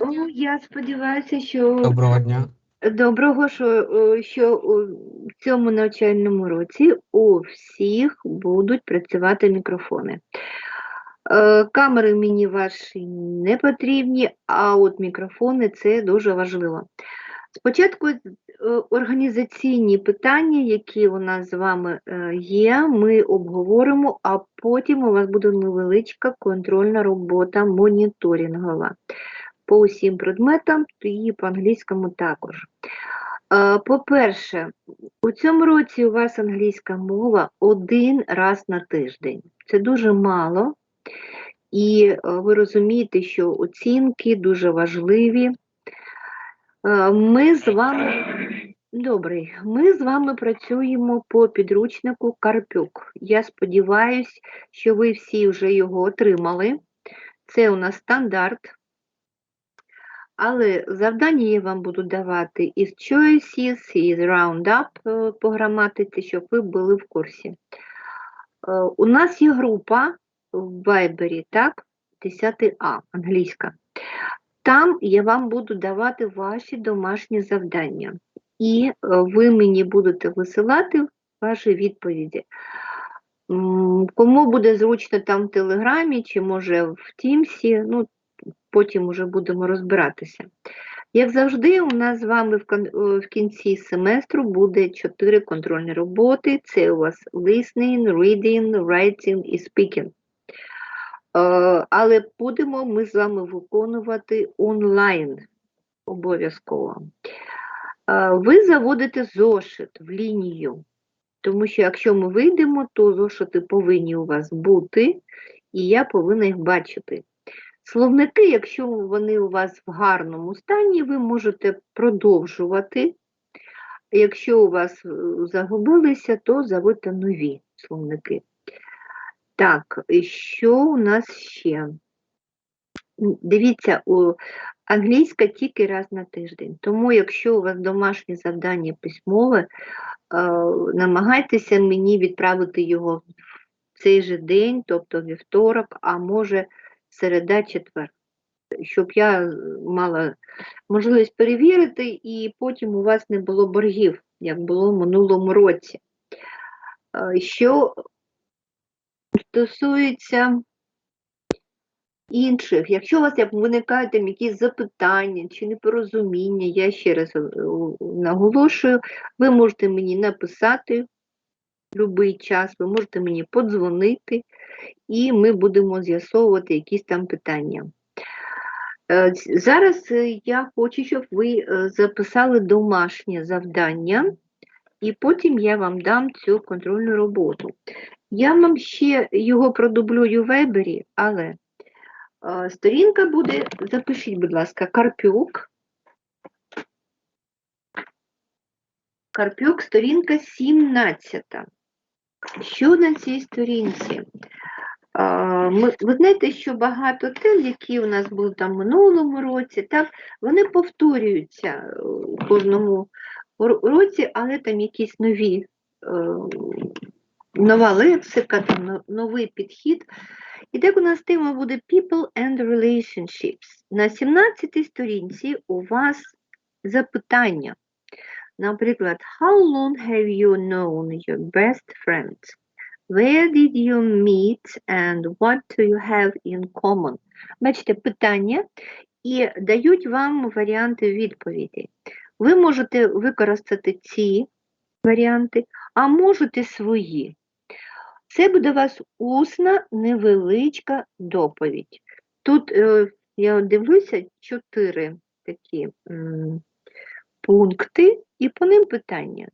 О, я сподіваюся, що Доброго дня. доброго, що, е, що у цьому навчальному році у всіх будуть працювати мікрофони. Е, Камери мені ваші не потрібні, а от мікрофони це дуже важливо. Спочатку е, організаційні питання, які у нас з вами е, є, ми обговоримо, а потім у вас буде невеличка контрольна робота моніторингова по усім предметам, і по англійському також. Е, По-перше, у цьому році у вас англійська мова один раз на тиждень. Це дуже мало, і ви розумієте, що оцінки дуже важливі. Е, Ми з вами добрий. Ми з вами працюємо по підручнику Карпюк. Я сподіваюся, що ви всі вже його отримали. Це у нас стандарт. Але завдання я вам буду давати із choices, із roundup е, по граматиці, щоб ви були в курсі. Е, У нас є група в Viber, так, 10А, англійська. Там я вам буду давати ваші домашні завдання. І е, ви мені будете висилати ваші відповіді. Кому буде зручно там в Телеграмі чи може в Тімсі, ну, потім уже будемо розбиратися. Як завжди, у нас з вами е, в кінці семестру буде чотири контрольні роботи. Це у вас listening, reading, writing і speaking. Е, Але будемо ми з вами виконувати онлайн обов'язково. Е, Ви заводите зошит в лінію, тому що якщо ми вийдемо, то зошити повинні у вас бути, і я повинна їх бачити. Словники, якщо вони у вас в гарному стані, ви можете продовжувати. Якщо у вас е, загубилися, то заводьте нові словники. Так, що у нас ще? Дивіться, англійська тільки раз на тиждень. Тому, якщо у вас домашнє завдання письмове, е, намагайтеся мені відправити його в цей же день, тобто вівторок, а може середа, четвер, щоб я е, мала можливість перевірити, і потім у вас не було боргів, як було в минулому році. Е, Що стосується інших, якщо у вас виникають там якісь запитання чи непорозуміння, я ще раз е, наголошую, ви можете мені написати будь-який час, ви можете мені подзвонити, і ми будемо з'ясовувати якісь там питання. Е, Зараз е, я хочу, щоб ви записали домашнє завдання, і потім я вам дам цю контрольну роботу. Я вам ще його продублюю в вебері, але е, сторінка буде, запишіть, будь ласка, Карпюк. Карпюк, сторінка 17. Що на цій сторінці? Ми, ви знаєте, що багато тем, які у нас були там в минулому році, так, вони повторюються е, у кожному році, але там якісь нові, е, нова лексика, там, новий підхід. І так у нас тема буде People and Relationships. На 17-й сторінці у вас запитання. Наприклад, How long have you known your best friend? Where did you meet and what do you have in common? Бачите, питання і дають вам варіанти відповіді. Ви можете використати ці варіанти, а можете свої. Це буде у вас усна невеличка доповідь. Тут е, я дивлюся чотири такі пункти, і по ним питання.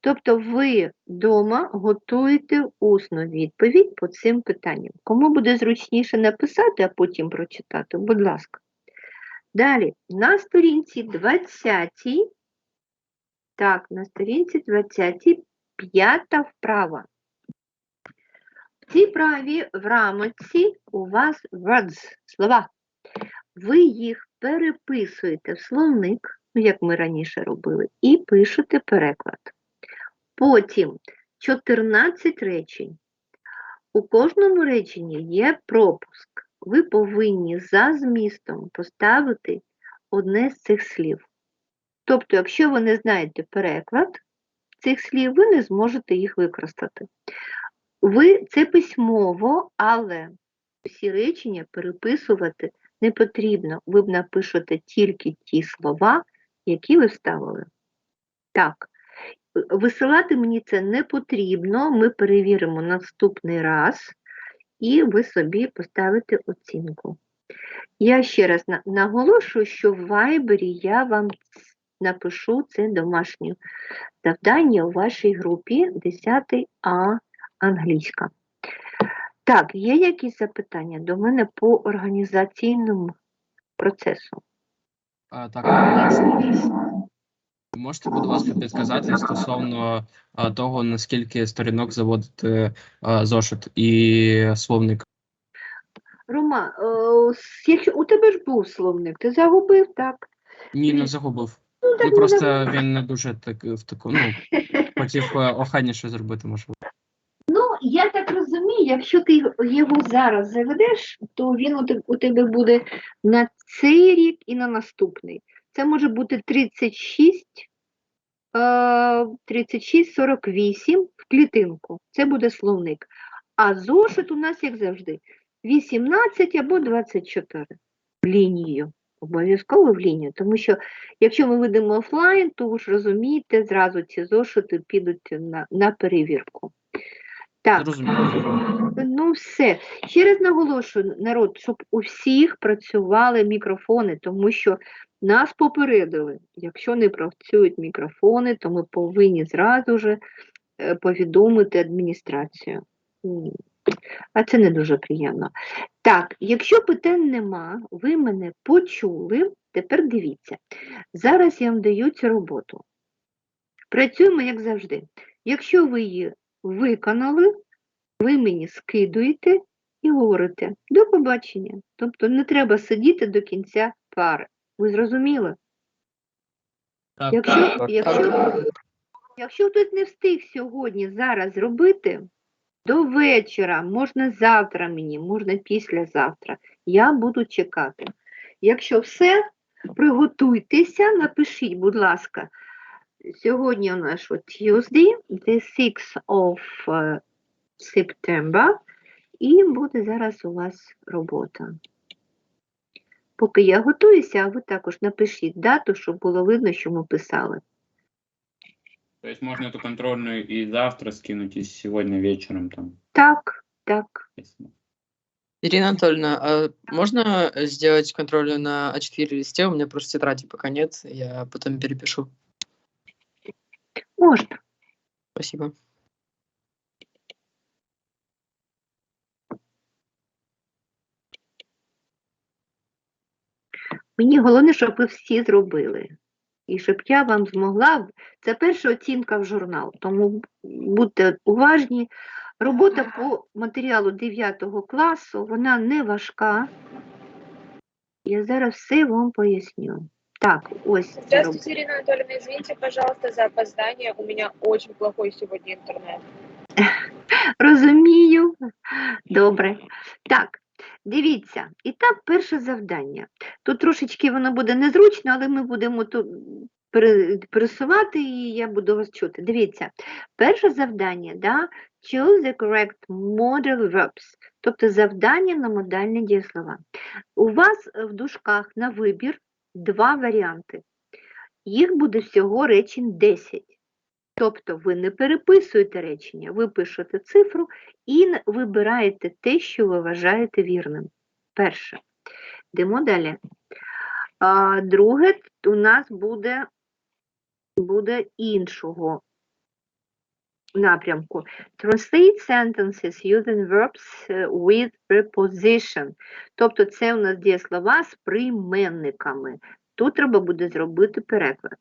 Тобто ви вдома готуєте усну відповідь по цим питанням. Кому буде зручніше написати, а потім прочитати, будь ласка. Далі, на сторінці 20, так, на сторінці 20, п'ята вправа. Цій праві в рамочці у вас words, слова. Ви їх переписуєте в словник, ну, як ми раніше робили, і пишете переклад. Потім 14 речень. У кожному реченні є пропуск. ви повинні за змістом поставити одне з цих слів. Тобто, якщо ви не знаєте переклад цих слів, ви не зможете їх використати. Ви це письмово, але всі речення переписувати не потрібно. Ви б напишете тільки ті слова, які ви вставили. Так, висилати мені це не потрібно, ми перевіримо наступний раз, і ви собі поставите оцінку. Я ще раз наголошую, що в Viber я вам напишу це домашнє завдання у вашій групі 10 А англійська. Так, є якісь запитання до мене по організаційному процесу? А, так, можете, будь ласка, підказати стосовно а, того, наскільки сторінок заводити а, зошит і словник? Рома, е, якщо у тебе ж був словник, ти загубив, так? Ні, не загубив. Ну, так Ну не просто загубив. він не дуже так в таку, ну, хотів е, охайніше зробити, можливо. Я так розумію, якщо ти його зараз заведеш, то він у тебе буде на цей рік і на наступний. Це може бути 36, е, 36-48 в клітинку. Це буде словник. А зошит у нас, як завжди, 18 або 24 в лінію. Обов'язково в лінію, тому що якщо ми ведемо офлайн, то ви ж розумієте, зразу ці зошити підуть на, на перевірку. Так, Зрозуміло. ну все. Ще раз наголошую, народ, щоб у всіх працювали мікрофони, тому що нас попередили, якщо не працюють мікрофони, то ми повинні зразу ж е, повідомити адміністрацію. А це не дуже приємно. Так, якщо питань нема, ви мене почули, тепер дивіться. Зараз я вам даю цю роботу. Працюємо як завжди. Якщо ви її виконали, ви мені скидуєте і говорите до побачення. Тобто не треба сидіти до кінця пари. Ви зрозуміли? Так, Якщо, якщо, якщо хтось не встиг сьогодні зараз зробити, до вечора, можна завтра мені, можна післязавтра, я буду чекати. Якщо все, приготуйтеся, напишіть, будь ласка, сьогодні у нас що, Tuesday, the 6th of е, September, і буде зараз у вас робота. Поки я готуюся, а ви також напишіть дату, щоб було видно, що ми писали. То есть можно эту контрольную и завтра скинуть, и сегодня вечером там. Так, так. Ирина Анатольевна, а можно сделать контрольную на А4 листе? У меня просто тетради пока нет, я потом перепишу. Можна. Спасибо. Мені головне, щоб ви всі зробили. І щоб я вам змогла. Це перша оцінка в журнал, тому будьте уважні. Робота по матеріалу 9 класу, вона не важка. Я зараз все вам поясню. Так, ось. Здравствуйте, Ирина Анатольевна. Извините, пожалуйста, за опоздание. У меня очень плохой сегодня интернет. Розумію. Добре. Так, дивіться. І так, перше завдання. Тут трошечки воно буде незручно, але ми будемо тут пересувати, і я буду вас чути. Дивіться, перше завдання, да? choose the correct modal verbs, тобто завдання на модальні дієслова. У вас в дужках на вибір два варіанти. Їх буде всього речень 10. Тобто ви не переписуєте речення, ви пишете цифру і вибираєте те, що ви вважаєте вірним. Перше. Йдемо далі. А, друге, у нас буде, буде іншого напрямку. Translate sentences using verbs е, with preposition. Тобто це у нас дієслова з прийменниками. Тут треба буде зробити переклад.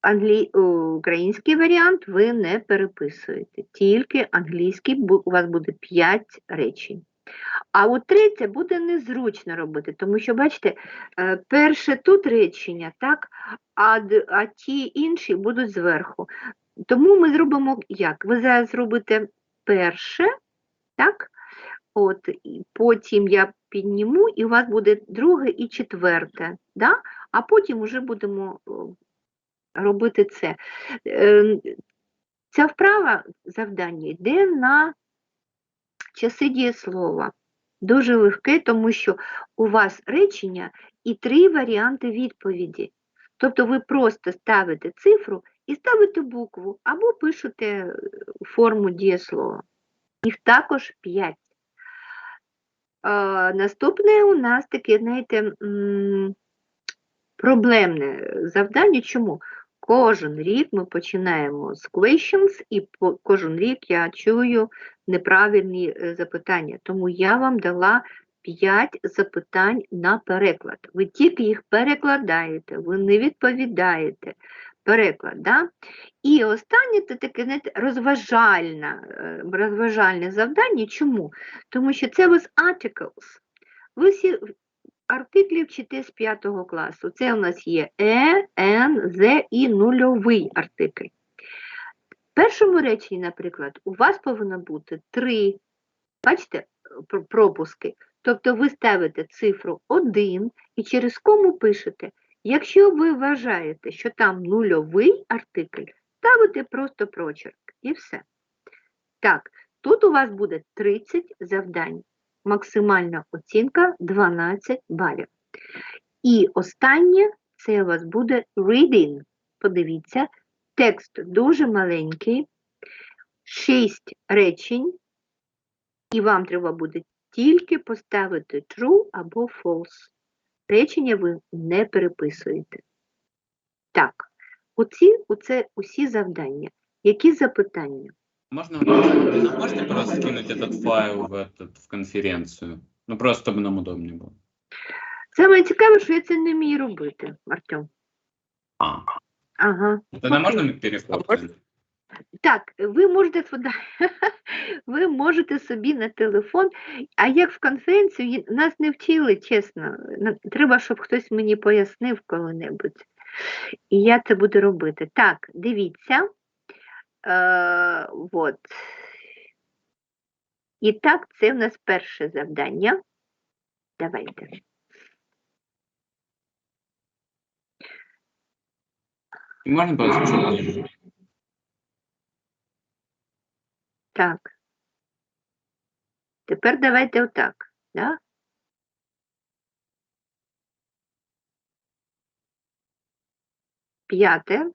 Англі... Український варіант ви не переписуєте, тільки англійський у вас буде 5 речень. А от третє буде незручно робити, тому що, бачите, е, перше тут речення, так, а, а ті інші будуть зверху. Тому ми зробимо як? Ви зараз зробите перше, так, От, і потім я підніму, і у вас буде друге і четверте, да? а потім вже будемо робити це. Е, Ця вправа завдання йде на часи дієслова. Дуже легке, тому що у вас речення і три варіанти відповіді. Тобто ви просто ставите цифру і ставите букву або пишете е, форму дієслова. Їх також 5. А, наступне у нас таке, знаєте, проблемне завдання. Чому? Кожен рік ми починаємо з questions, і по, кожен рік я чую неправильні е, запитання. Тому я вам дала 5 запитань на переклад. Ви тільки їх перекладаєте, ви не відповідаєте. Переклад, да? І останнє це таке розважальне, розважальне завдання. Чому? Тому що це вас articles. Ви всі артиклі вчите з 5 класу. Це у нас є е, ен, зе і нульовий артикль. В першому реченні, наприклад, у вас повинно бути три, бачите, пропуски. Тобто ви ставите цифру 1 і через кому пишете. Якщо ви вважаєте, що там нульовий артикль, ставите просто прочерк і все. Так, тут у вас буде 30 завдань. Максимальна оцінка 12 балів. І останнє це у вас буде reading. Подивіться, текст дуже маленький, 6 речень, і вам треба буде тільки поставити true або false Речення ви не переписуєте. Так, оці, оце усі завдання. Які запитання? Можно вы нам можете просто скинуть этот файл в, этот, в конференцию? Ну, просто чтобы нам удобнее было. Саме цікаве, що я це не вмію робити, Артем. А, Ага. тогда Окей. можно перефотать? Так, ви можете ви можете собі на телефон, а як в конференцію, нас не вчили, чесно. Треба, щоб хтось мені пояснив коли-небудь. І я це буду робити. Так, дивіться. Е, вот. І так, це в нас перше завдання. Давайте. И можно просто чуть ниже? Так. Тепер давайте отак. Да? П'яте.